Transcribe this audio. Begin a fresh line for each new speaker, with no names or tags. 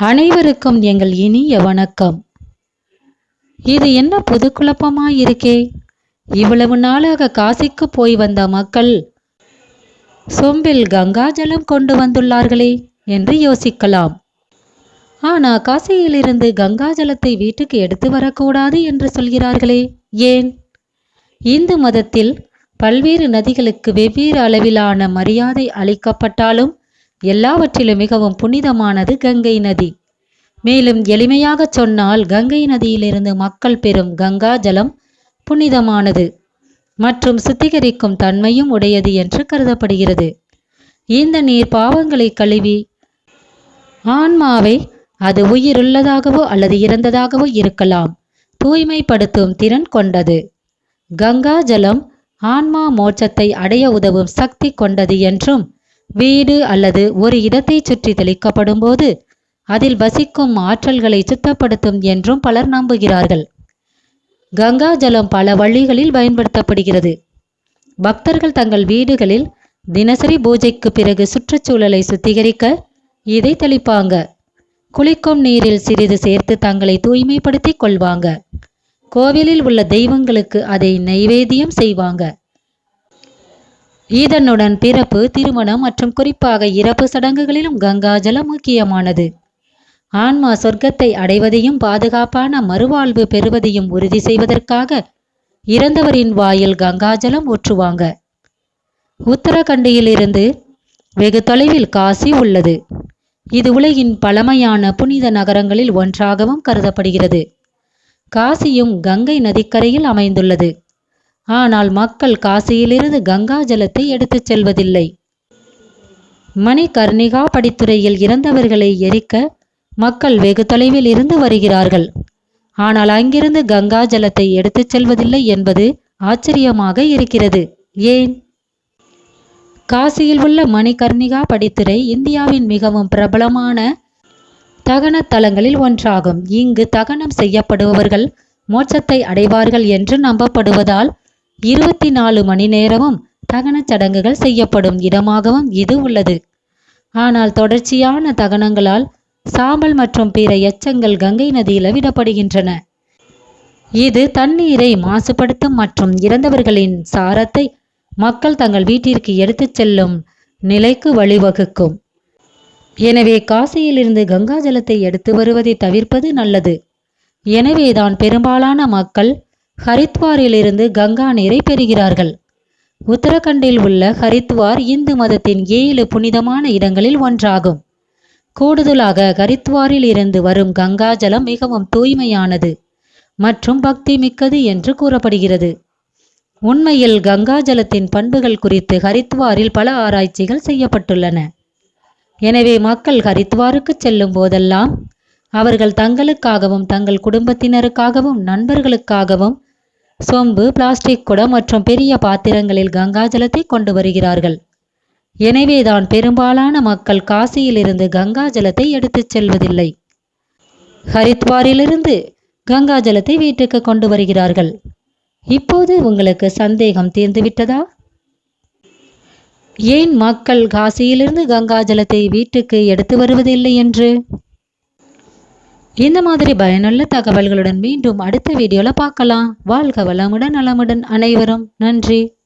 அனைவருக்கும் எங்கள் இனிய வணக்கம். இது என்ன புது குழப்பமாயிருக்கே? இவ்வளவு நாளாக காசிக்கு போய் வந்த மக்கள் சொம்பில் கங்காஜலம் கொண்டு வந்துள்ளார்களே என்று யோசிக்கலாம். ஆனா காசியிலிருந்து கங்காஜலத்தை வீட்டுக்கு எடுத்து வரக்கூடாது என்று சொல்கிறார்களே ஏன்? இந்து மதத்தில் பல்வேறு நதிகளுக்கு வெவ்வேறு அளவிலான மரியாதை அளிக்கப்பட்டாலும் எல்லாவற்றிலும் மிகவும் புனிதமானது கங்கை நதி. மேலும் எளிமையாக சொன்னால் கங்கை நதியிலிருந்து மக்கள் பெறும் கங்கா ஜலம் புனிதமானது. மற்றும் சுத்திகரிக்கும் தன்மையும் உடையது என்று கருதப்படுகிறது. இந்த நீர் பாவங்களை கழுவி ஆன்மாவை அது உயிருள்ளதாகவோ அல்லது இறந்ததாகவோ இருக்கலாம். தூய்மைப்படுத்தும் திறன் கொண்டது. கங்கா ஜலம் ஆன்மா மோட்சத்தை அடைய உதவும் சக்தி கொண்டது என்றும் வீடு அல்லது ஒரு இடத்தை சுற்றி தெளிக்கப்படும் போது அதில் வசிக்கும் ஆற்றல்களை சுத்தப்படுத்தும் என்றும் பலர் நம்புகிறார்கள். கங்கா ஜலம் பல வழிகளில் பயன்படுத்தப்படுகிறது. பக்தர்கள் தங்கள் வீடுகளில் தினசரி பூஜைக்கு பிறகு சுற்றுச்சூழலை சுத்திகரிக்க இதை தெளிப்பாங்க. குளிக்கும் நீரில் சிறிது சேர்த்து தங்களை தூய்மைப்படுத்தி கொள்வாங்க. கோவிலில் உள்ள தெய்வங்களுக்கு அதை நைவேத்தியம் செய்வாங்க. இதனுடன் பிறப்பு திருமணம் மற்றும் குறிப்பாக இறப்பு சடங்குகளிலும் கங்காஜலம் முக்கியமானது. ஆன்மா சொர்க்கத்தை அடைவதையும் பாதுகாப்பான மறுவாழ்வு பெறுவதையும் உறுதி செய்வதற்காக இறந்தவரின் வாயில் கங்காஜலம் ஊற்றுவாங்க. உத்தரகண்டியிலிருந்து வெகு தொலைவில் காசி உள்ளது. இது உலகின் பழமையான புனித நகரங்களில் ஒன்றாகவும் கருதப்படுகிறது. காசியும் கங்கை நதிக்கரையில் அமைந்துள்ளது. ஆனால் மக்கள் காசியிலிருந்து கங்கா ஜலத்தை எடுத்துச் செல்வதில்லை. மணிகர்ணிகா படித்துறையில் இறந்தவர்களை எரிக்க மக்கள் வெகு தொலைவில் இருந்து வருகிறார்கள். ஆனால் அங்கிருந்து கங்கா ஜலத்தை எடுத்துச் செல்வதில்லை என்பது ஆச்சரியமாக இருக்கிறது. ஏன்? காசியில் உள்ள மணிகர்ணிகா படித்துறை இந்தியாவின் மிகவும் பிரபலமான தகன தலங்களில் ஒன்றாகும். இங்கு தகனம் செய்யப்படுபவர்கள் மோட்சத்தை அடைவார்கள் என்று நம்பப்படுவதால் இருபத்தி நாலு மணி நேரமும் தகனச் சடங்குகள் செய்யப்படும் இடமாகவும் இது உள்ளது. ஆனால் தொடர்ச்சியான தகனங்களால் சாம்பல் மற்றும் பிற எச்சங்கள் கங்கை நதியில் விடப்படுகின்றன. இது தண்ணீரை மாசுபடுத்தும் மற்றும் இறந்தவர்களின் சாரத்தை மக்கள் தங்கள் வீட்டிற்கு எடுத்துச் செல்லும் நிலைக்கு வழிவகுக்கும். எனவே காசியிலிருந்து கங்கா ஜலத்தை எடுத்து வருவதை தவிர்ப்பது நல்லது. எனவேதான் பெரும்பாலான மக்கள் ஹரித்வாரிலிருந்து கங்கா நீரை பெறுகிறார்கள். உத்தரகண்டில் உள்ள ஹரித்வார் இந்து மதத்தின் ஏழு புனிதமான இடங்களில் ஒன்றாகும். கூடுதலாக ஹரித்வாரில் இருந்து வரும் கங்கா ஜலம் மிகவும் தூய்மையானது மற்றும் பக்தி மிக்கது என்று கூறப்படுகிறது. உண்மையில் கங்கா ஜலத்தின் பண்புகள் குறித்து ஹரித்வாரில் பல ஆராய்ச்சிகள் செய்யப்பட்டுள்ளன. எனவே மக்கள் ஹரித்வாருக்கு செல்லும் போதெல்லாம் அவர்கள் தங்களுக்காகவும் தங்கள் குடும்பத்தினருக்காகவும் நண்பர்களுக்காகவும் சொம்பு பிளாஸ்டிக் குடம் மற்றும் பெரிய பாத்திரங்களில் கங்காஜலத்தை கொண்டு வருகிறார்கள். எனவேதான் பெரும்பாலான மக்கள் காசியிலிருந்து கங்கா ஜலத்தை எடுத்துச் செல்வதில்லை. ஹரித்வாரிலிருந்து கங்கா ஜலத்தை வீட்டுக்கு கொண்டு வருகிறார்கள். இப்போது உங்களுக்கு சந்தேகம் தீர்ந்துவிட்டதா? ஏன் மக்கள் காசியிலிருந்து கங்கா ஜலத்தை வீட்டுக்கு எடுத்து வருவதில்லை என்று? இந்த மாதிரி பயனுள்ள தகவல்களுடன் மீண்டும் அடுத்த வீடியோல பார்க்கலாம். வாழ்க வளமுடன் நலமுடன் அனைவரும். நன்றி.